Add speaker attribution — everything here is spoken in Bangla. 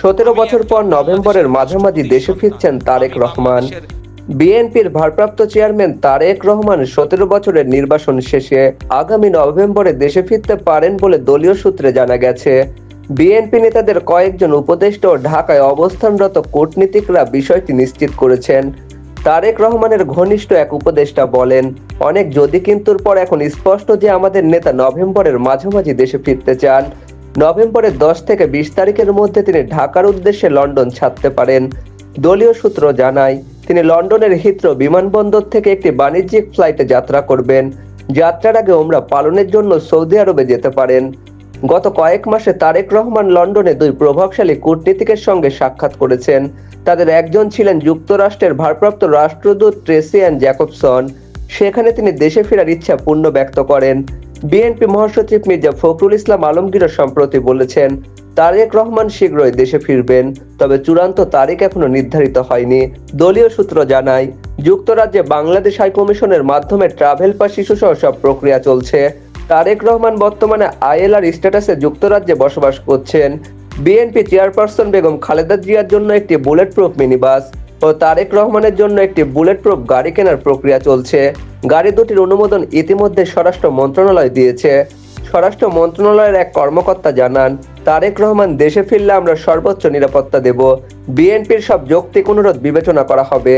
Speaker 1: সতেরো বছর পর নভেম্বরের মাঝামাঝি দেশে ফিরছেন তারেক রহমান। বিএনপির ভারপ্রাপ্ত চেয়ারম্যান তারেক রহমান সতেরো বছরের নির্বাসন শেষে আগামী নভেম্বরে দেশে ফিরতে পারেন বলে দলীয় সূত্রে জানা গেছে। বিএনপি নেতাদের কয়েকজন উপদেষ্টা ও ঢাকায় অবস্থানরত কূটনীতিকরা বিষয়টি নিশ্চিত করেছেন। তারেক রহমানের ঘনিষ্ঠ এক উপদেষ্টা বলেন অনেক যদি কিন্তুর পর এখন স্পষ্ট যে আমাদের নেতা নভেম্বরের মাঝামাঝি দেশে ফিরতে চান নভেম্বরের দশ থেকে বিশ তারিখের মধ্যে তিনি ঢাকার উদ্দেশ্যে লন্ডন ছাড়তে পারেন। দলীয় সূত্র জানায়, তিনি লন্ডনের হিথ্রো বিমানবন্দর থেকে একটি বাণিজ্যিক ফ্লাইটে যাত্রা করবেন। যাত্রার আগে ওমরা পালনের জন্য সৌদি আরবে যেতে পারেন। গত কয়েক মাসে তারেক রহমান লন্ডনে দুই প্রভাবশালী কূটনীতিকের সঙ্গে সাক্ষাৎ করেছেন। তাদের একজন ছিলেন যুক্তরাষ্ট্রের ভারপ্রাপ্ত রাষ্ট্রদূত ট্রেসি অ্যান্ড জ্যাকবসন। সেখানে তিনি দেশে ফেরার ইচ্ছা পূর্ণ ব্যক্ত করেন। বিএনপি মহাসচিব মির্জা ফখরুল ইসলাম আলমগীর সম্প্রতি বলেছেন, তারেক রহমান শীঘ্রই দেশে ফিরবেন, তবে চূড়ান্ত তারিখ এখনও নির্ধারিত হয়নি। দলীয় সূত্র জানায়, যুক্তরাজ্যে বাংলাদেশ হাই কমিশনের মাধ্যমে ট্রাভেল পাস শিশু সহ সব প্রক্রিয়া চলছে। তারেক রহমান বর্তমানে আইএলআর স্ট্যাটাসে যুক্তরাজ্যে বসবাস করছেন। বিএনপি চেয়ারপারসন বেগম খালেদা জিয়ার জন্য একটি বুলেট প্রুফ মিনি বাস ও তারেক রহমানের জন্য একটি বুলেট প্রুফ গাড়ি কেনার প্রক্রিয়া চলছে। গাড়ি দুটির অনুমোদন ইতিমধ্যে স্বরাষ্ট্র মন্ত্রণালয় দিয়েছে। স্বরাষ্ট্র মন্ত্রণালয়ের এক কর্মকর্তা জানান, তারেক রহমান দেশে ফিরলে আমরা সর্বোচ্চ নিরাপত্তা দেব। বিএনপির সব যৌক্তিক অনুরোধ বিবেচনা করা হবে।